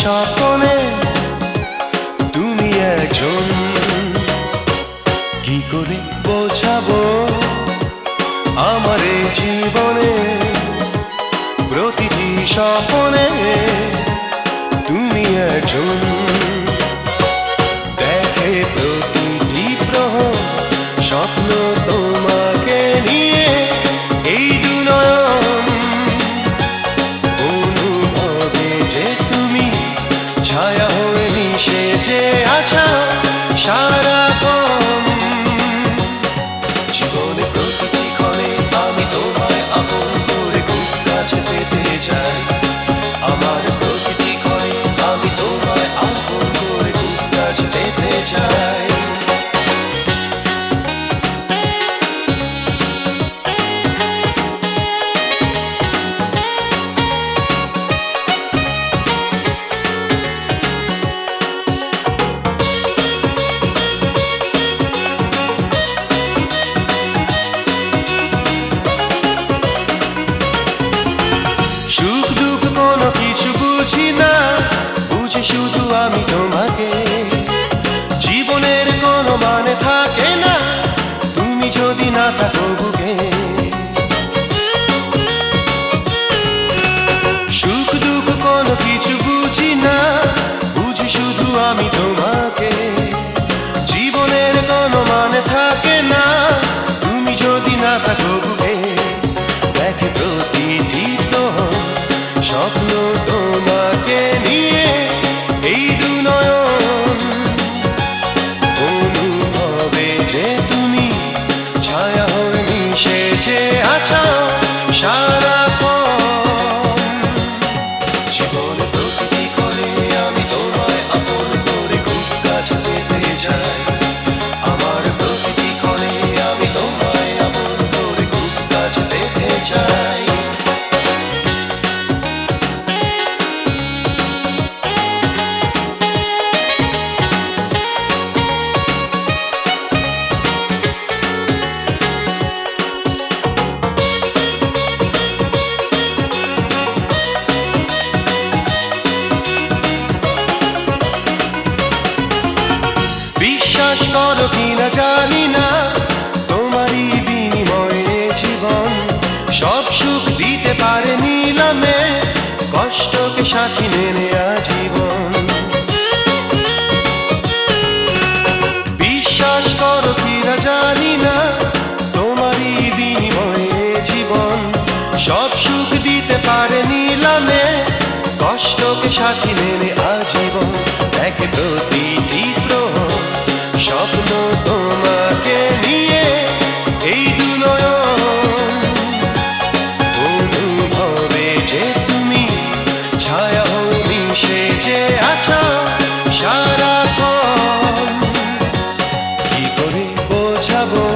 স্বপনে তুমি একজন। কি করে বোঝাবো আমার জীবনে? প্রতিটি স্বপনে তুমি একজন। দেখে প্রতিটি প্রহ স্বপ্ন তো yeah. तुम्हारा বিশ্বাস করো কিনা জানি না। তোমারই বিনিময়ে জীবন সব সুখ দিতে পারে নিলামে, কষ্টকে সাথী মেনে আজীবন। বিশ্বাস করো কিনা জানি না, তোমারই বিনিময়ে জীবন সব সুখ দিতে পারে নিলামে, কষ্টকে সাথী মেনে আজীবন। দেখে প্রতিটি প্র sabor.